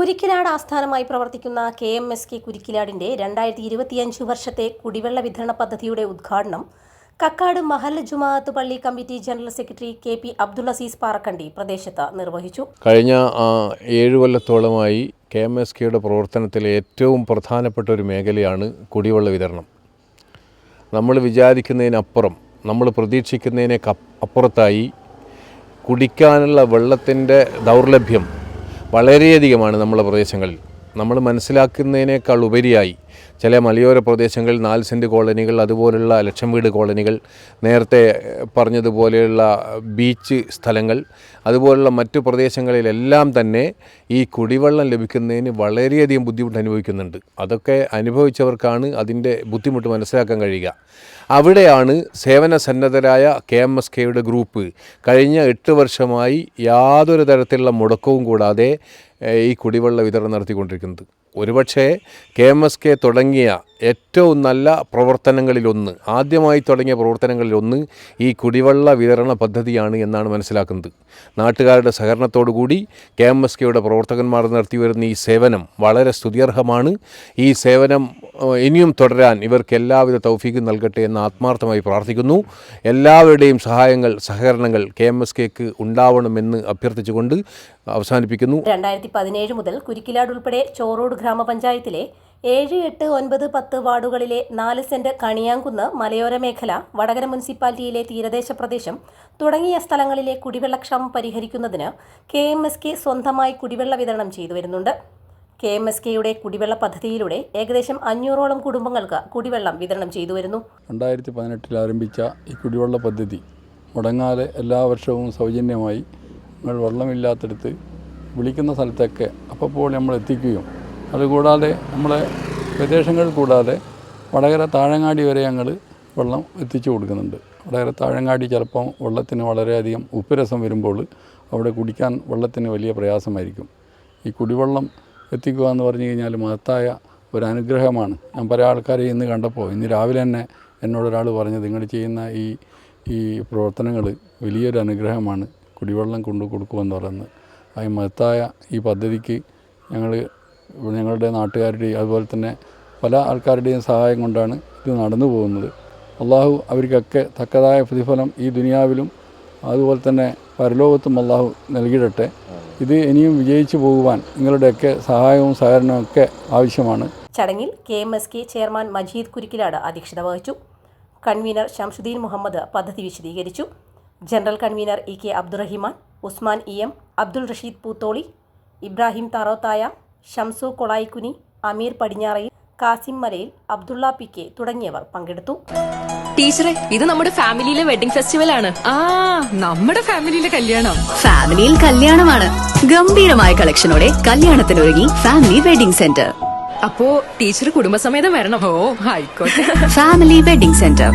Kurikkilad ആസ്ഥാനമായി പ്രവർത്തിക്കുന്ന K M S K കുരിക്കിലാടിന്റെ രണ്ടായിരത്തി ഇരുപത്തിയഞ്ച് വർഷത്തെ കുടിവെള്ള വിതരണ പദ്ധതിയുടെ ഉദ്ഘാടനം കക്കാട് മഹൽ ജുമാഅത്ത് പള്ളി committee general secretary K P Abdul Azeez Parakkandi പ്രദേശത്ത് നിർവഹിച്ചു. കഴിഞ്ഞ ഏഴു കൊല്ലത്തോളമായി കെ എം എസ് കെയുടെ പ്രവർത്തനത്തിലെ ഏറ്റവും പ്രധാനപ്പെട്ട ഒരു മേഖലയാണ് കുടിവെള്ള വിതരണം. നമ്മൾ വിചാരിക്കുന്നതിനപ്പുറം നമ്മൾ പ്രതീക്ഷിക്കുന്നതിനെ അപ്പുറത്തായി കുടിക്കാനുള്ള വെള്ളത്തിന്റെ ദൗർലഭ്യം വളരെയധികമാണ് നമ്മുടെ പ്രദേശങ്ങളിൽ. നമ്മൾ മനസ്സിലാക്കുന്നതിനേക്കാൾ ഉപരിയായി ചില മലയോര പ്രദേശങ്ങളിൽ നാല് സെന്റ് കോളനികൾ അതുപോലുള്ള ലക്ഷം വീട് കോളനികൾ നേരത്തെ പറഞ്ഞതുപോലെയുള്ള ബീച്ച് സ്ഥലങ്ങൾ അതുപോലുള്ള മറ്റു പ്രദേശങ്ങളിലെല്ലാം തന്നെ ഈ കുടിവെള്ളം ലഭിക്കുന്നതിന് വളരെയധികം ബുദ്ധിമുട്ട് അനുഭവിക്കുന്നുണ്ട്. അതൊക്കെ അനുഭവിച്ചവർക്കാണ് അതിന്റെ ബുദ്ധിമുട്ട് മനസ്സിലാക്കാൻ കഴിയുക. അവിടെയാണ് സേവന സന്നദ്ധരായ കെ എം എസ് കെയുടെ ഗ്രൂപ്പ് കഴിഞ്ഞ എട്ട് വർഷമായി യാതൊരു തരത്തിലുള്ള മുടക്കവും കൂടാതെ ഈ കുടിവെള്ള വിതരണം നടത്തിക്കൊണ്ടിരിക്കുന്നത്. ഒരുപക്ഷേ കെ എം എസ് കെ തുടങ്ങിയ ഏറ്റവും നല്ല പ്രവർത്തനങ്ങളിലൊന്ന് ആദ്യമായി തുടങ്ങിയ പ്രവർത്തനങ്ങളിലൊന്ന് ഈ കുടിവെള്ള വിതരണ പദ്ധതിയാണ് എന്നാണ് മനസ്സിലാക്കുന്നത്. നാട്ടുകാരുടെ സഹകരണത്തോടു കൂടി കെ എം എസ് കെയുടെ പ്രവർത്തകന്മാർ നടത്തി വരുന്ന ഈ സേവനം വളരെ സ്തുതിയർഹമാണ്. ഈ സേവനം ഇനിയും തുടരാൻ ഇവർക്ക് എല്ലാവിധ തൗഫീക്കും നൽകട്ടെ എന്ന് ആത്മാർത്ഥമായി പ്രാർത്ഥിക്കുന്നു. എല്ലാവരുടെയും സഹായങ്ങൾ സഹകരണങ്ങൾ കെ എം എസ് കെക്ക് ഉണ്ടാവണമെന്ന് അഭ്യർത്ഥിച്ചുകൊണ്ട് അവസാനിപ്പിക്കുന്നു. രണ്ടായിരത്തി പതിനേഴ് മുതൽ കുരിക്കിലാട് ഉൾപ്പെടെ ചോറോട് ഗ്രാമപഞ്ചായത്തിലെ ഏഴ് എട്ട് ഒൻപത് പത്ത് വാർഡുകളിലെ നാല് സെന്റ് കണിയാങ്കുന്ന് മലയോര മേഖല വടകര മുനിസിപ്പാലിറ്റിയിലെ തീരദേശ പ്രദേശം തുടങ്ങിയ സ്ഥലങ്ങളിലെ കുടിവെള്ളക്ഷാമം പരിഹരിക്കുന്നതിന് കെ സ്വന്തമായി കുടിവെള്ള വിതരണം ചെയ്തു വരുന്നുണ്ട്. കെ എം എസ് കെയുടെ കുടിവെള്ള പദ്ധതിയിലൂടെ ഏകദേശം അഞ്ഞൂറോളം കുടുംബങ്ങൾക്ക് കുടിവെള്ളം വിതരണം ചെയ്തു വരുന്നു. രണ്ടായിരത്തി പതിനെട്ടിൽ ആരംഭിച്ച ഈ കുടിവെള്ള പദ്ധതി മുടങ്ങാതെ എല്ലാ വർഷവും സൗജന്യമായി നമ്മൾ വെള്ളമില്ലാത്തടത്ത് വിളിക്കുന്ന സ്ഥലത്തൊക്കെ അപ്പോൾ നമ്മൾ എത്തിക്കുകയും. അതുകൂടാതെ നമ്മളെ പ്രദേശങ്ങൾ കൂടാതെ വടകര താഴങ്ങാടി വരെ ഞങ്ങൾ വെള്ളം എത്തിച്ചു കൊടുക്കുന്നുണ്ട്. വടകര താഴങ്ങാടി ചിലപ്പം വെള്ളത്തിന് വളരെയധികം ഉപ്പുരസം വരുമ്പോൾ അവിടെ കുടിക്കാൻ വെള്ളത്തിന് വലിയ പ്രയാസമായിരിക്കും. ഈ കുടിവെള്ളം എത്തിക്കുക എന്ന് പറഞ്ഞു കഴിഞ്ഞാൽ മഹത്തായ ഒരു അനുഗ്രഹമാണ്. ഞാൻ പല ആൾക്കാരെ ഇന്ന് കണ്ടപ്പോൾ ഇന്ന് രാവിലെ തന്നെ എന്നോടൊരാൾ പറഞ്ഞു നിങ്ങൾ ചെയ്യുന്ന ഈ ഈ പ്രവർത്തനങ്ങൾ വലിയൊരു അനുഗ്രഹമാണ്. കുടിവെള്ളം കൊണ്ടു കൊടുക്കുമെന്ന് പറയുന്നത്. ആ മഹത്തായ ഈ പദ്ധതിക്ക് ഞങ്ങൾ ഞങ്ങളുടെ നാട്ടുകാരുടെയും അതുപോലെ തന്നെ പല ആൾക്കാരുടെയും സഹായം കൊണ്ടാണ് ഇത് നടന്നു പോകുന്നത്. അള്ളാഹു അവർക്കൊക്കെ തക്കതായ പ്രതിഫലം ഈ ദുനിയാവിലും അതുപോലെ തന്നെ പരലോകത്തും അള്ളാഹു നൽകിയിടട്ടെ ഇത് ഇനിയും വിജയിച്ചു പോകുവാൻ നിങ്ങളുടെയൊക്കെ സഹായവും സഹകരണവും ഒക്കെ ആവശ്യമാണ്. ചടങ്ങിൽ K M S K chairman Majeed Kurikkilad അധ്യക്ഷത വഹിച്ചു. കൺവീനർ ഷംസുദ്ദീൻ മുഹമ്മദ് പദ്ധതി വിശദീകരിച്ചു. General convener E K Abdurahiman Usman E M Abdul Rasheed Poothooli Ibrahim താറോത്തായ Shamsu Kolayikkuni Ameer പടിഞ്ഞാറയിൽ Kasim Malayil Abdulla P K തുടങ്ങിയവർ പങ്കെടുത്തു. ടീച്ചറെ ഇത് നമ്മുടെ ഫാമിലിയിലെ വെഡിംഗ് ഫെസ്റ്റിവൽ ആണ് ആ നമ്മുടെ ഫാമിലിയിലെ കല്യാണം. ഫാമിലിയിൽ കല്യാണമാണ്. ഗംഭീരമായ കളക്ഷനോടെ കല്യാണത്തിനൊരുങ്ങി ഫാമിലി വെഡിംഗ് സെന്റർ അപ്പോ ടീച്ചർ കുടുംബസമേതം വരണം. ഓ ആയിക്കോട്ടെ. Family wedding centre